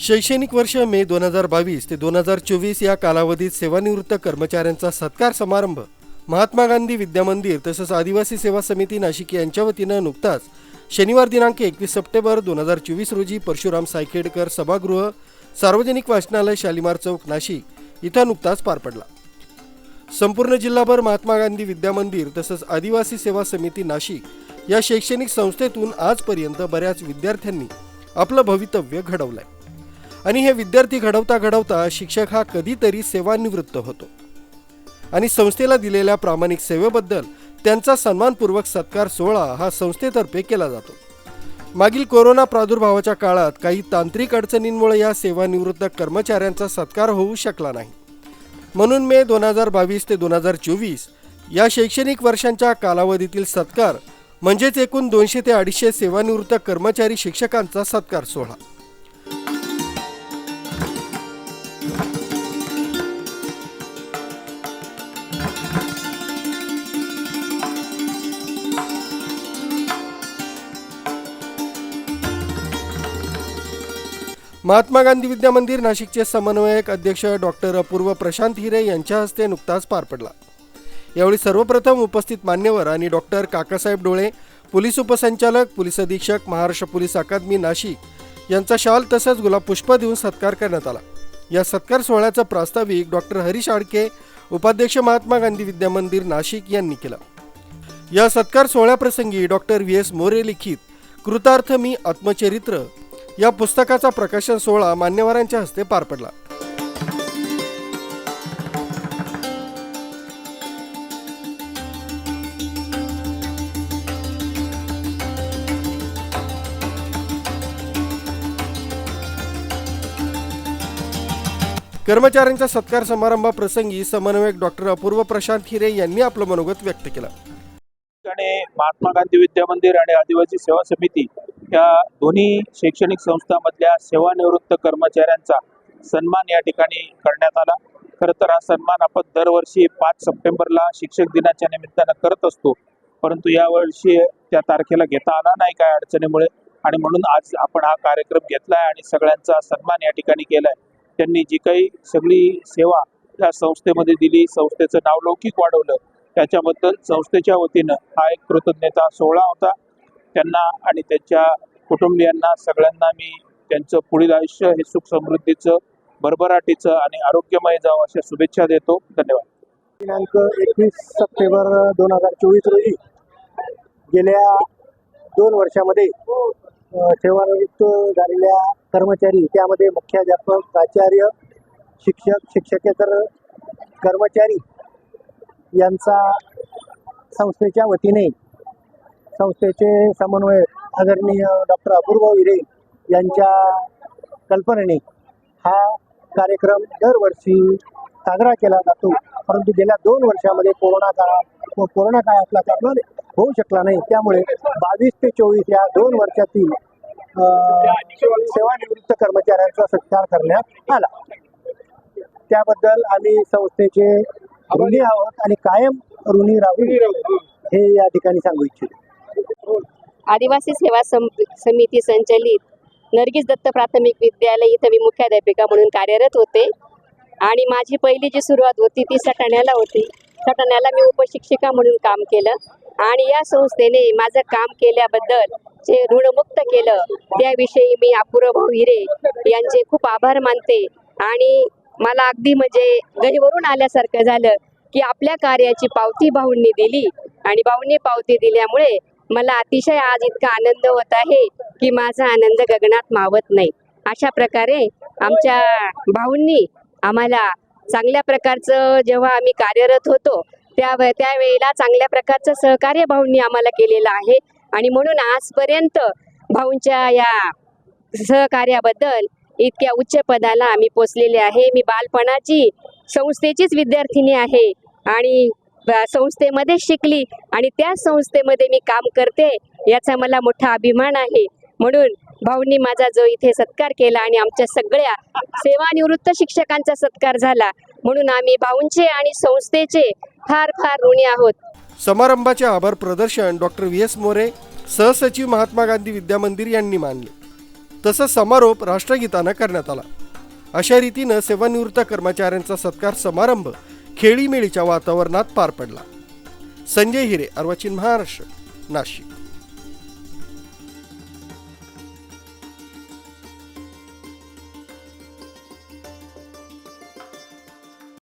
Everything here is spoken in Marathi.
शैक्षणिक वर्ष मे दोन हजार बावीस ते दोन हजार चोवीस या कालावधीत सेवानिवृत्त कर्मचाऱ्यांचा सत्कार समारंभ. महात्मा गांधी विद्यामंदिर तसंच आदिवासी सेवा समिती नाशिक यांच्या वतीनं नुकताच शनिवार दिनांक एकवीस सप्टेंबर दोन हजार चोवीस रोजी परशुराम सायखेडकर सभागृह सार्वजनिक वाचनालय शालिमार चौक नाशिक इथं नुकताच पार पडला. संपूर्ण जिल्हाभर महात्मा गांधी विद्यामंदिर तसंच आदिवासी सेवा समिती नाशिक या शैक्षणिक संस्थेतून आजपर्यंत बऱ्याच विद्यार्थ्यांनी आपलं भवितव्य घडवलंय. आणि हे विद्यार्थी घडवता घडवता शिक्षक हा कधीतरी सेवानिवृत्त होतो. आणि संस्थेला दिलेल्या प्रामाणिक सेवेबद्दल त्यांचा सन्मानपूर्वक सत्कार सोहळा हा संस्थेतर्फे केला जातो. मागील कोरोना प्रादुर्भावाच्या काळात काही तांत्रिक अडचणींमुळे या सेवानिवृत्त कर्मचाऱ्यांचा सत्कार होऊ शकला नाही. म्हणून मे दोन हजार बावीस ते दोन हजार चोवीस या शैक्षणिक वर्षांच्या कालावधीतील सत्कार म्हणजेच एकूण दोनशे ते अडीचशे सेवानिवृत्त कर्मचारी शिक्षकांचा सत्कार सोहळा. महात्मा गांधी विद्या मंदिर नाशिकचे समन्वयक अध्यक्ष डॉक्टर अपूर्व प्रशांत हिरे यांच्या हस्ते नुकताच पार पडला. यावेळी सर्वप्रथम उपस्थित मान्यवर आणि डॉक्टर काकासाहेब डोळे पोलीस उपसंचालक पोलीस अधीक्षक महाराष्ट्र पोलीस अकादमी नाशिक यांचा शाल तसंच गुलाब पुष्प देऊन सत्कार करण्यात आला. या सत्कार सोहळ्याचं प्रास्ताविक डॉक्टर हरीश आडके उपाध्यक्ष महात्मा गांधी विद्या मंदिर नाशिक यांनी केलं. या सत्कार सोहळ्याप्रसंगी डॉक्टर व्ही एस मोरे लिखित कृतार्थ मी आत्मचरित्र या पुस्तकाचा प्रकाशन सोहळा मान्यवरांच्या हस्ते पार पडला. कर्मचाऱ्यांच्या सत्कार समारंभाप्रसंगी समन्वयक डॉक्टर अपूर्व प्रशांत हिरे यांनी आपलं मनोगत व्यक्त केलं. महात्मा गांधी विद्या मंदिर आणि आदिवासी सेवा समिती या दोन्ही शैक्षणिक संस्थांमधल्या सेवानिवृत्त कर्मचाऱ्यांचा सन्मान या ठिकाणी करण्यात आला. खरं तर हा सन्मान आपण दरवर्षी पाच सप्टेंबरला शिक्षक दिनाच्या निमित्तानं करत असतो. परंतु यावर्षी त्या तारखेला घेता आला नाही काय अडचणीमुळे. आणि म्हणून आज आपण हा कार्यक्रम घेतलाय आणि सगळ्यांचा सन्मान या ठिकाणी केलाय. त्यांनी जी काही सगळी सेवा या संस्थेमध्ये दिली संस्थेचं नावलौकिक वाढवलं त्याच्याबद्दल संस्थेच्या वतीनं हा एक कृतज्ञता सोहळा होता. त्यांना आणि त्यांच्या कुटुंबियांना सगळ्यांना मी त्यांचं पुढील आयुष्य हे सुख समृद्धीचं भरभराटीचं आणि आरोग्यमय जावं अशा शुभेच्छा देतो. धन्यवाद. दिनांक एकवीस सप्टेंबर दोन हजार चोवीस रोजी गेल्या दोन वर्षामध्ये सेवानिवृत्त झालेल्या कर्मचारी त्यामध्ये मुख्याध्यापक प्राचार्य शिक्षक शिक्षकेतर कर्मचारी यांचा संस्थेच्या वतीने संस्थेचे समन्वय आदरणीय डॉक्टर अपूर्व हिरे यांच्या कल्पनेने हा कार्यक्रम दरवर्षी साजरा केला जातो. परंतु गेल्या दोन वर्षामध्ये कोरोना काळात व कोरोना काळातला असल्या होऊ शकला नाही त्यामुळे बावीस ते चोवीस या दोन वर्षातील सेवानिवृत्त कर्मचाऱ्यांचा सत्कार करण्यात आला. त्याबद्दल आम्ही संस्थेचे ऋणी आहोत आणि कायम ऋणी राहू हे या ठिकाणी सांगू इच्छितो. आदिवासी सेवा समिती संचलित. नरगिस दत्त प्राथमिक विद्यालय इथं मी मुख्याध्यापिका म्हणून कार्यरत होते. आणि माझी पहिली जी सुरुवात होती ती सटाण्याला होती. सटाण्याला मी उपशिक्षिका म्हणून काम केलं. आणि या संस्थेने माझं काम केल्याबद्दल जे ऋणमुक्त केलं त्याविषयी मी अपूर्व भाऊ हिरे यांचे खूप आभार मानते. आणि मला अगदी म्हणजे गहीवरून आल्यासारखं झालं की आपल्या कार्याची पावती भाऊंनी दिली. आणि भाऊंनी पावती दिल्यामुळे मला अतिशय आज इतका आनंद होत आहे की माझा आनंद गगनात मावत नाही. अशा प्रकारे आमच्या भाऊंनी आम्हाला चांगल्या प्रकारचं जेव्हा आम्ही कार्यरत होतो त्या त्यावेळेला चांगल्या प्रकारचं सहकार्य भाऊंनी आम्हाला केलेलं आहे. आणि म्हणून आजपर्यंत भाऊंच्या या सहकार्याबद्दल इतक्या उच्च पदाला आम्ही पोचलेले आहे. मी बालपणाची संस्थेचीच विद्यार्थिनी आहे. आणि संस्थेमध्ये शिकली आणि त्या संस्थेमध्ये मी काम करते याचा मला मोठा अभिमान आहे. म्हणून भाऊंनी माझा जो इथे सत्कार केला आणि आमच्या सगळ्या सेवानिवृत्त शिक्षकांचा सत्कार झाला. म्हणून आम्ही भाऊंचे आणि संस्थेचे फार फार ऋणी आहोत. समारंभाचे आभार प्रदर्शन डॉक्टर व्ही एस मोरे सहसचिव महात्मा गांधी विद्या मंदिर यांनी मानले. तसंच समारोप राष्ट्रगीतानं करण्यात आला. अशा रीतीनं सेवानिवृत्त कर्मचाऱ्यांचा सत्कार समारंभ खेळीमेळीच्या वातावरणात पार पडला. संजय हिरे अर्वाचीन महाराष्ट्र नाशिक.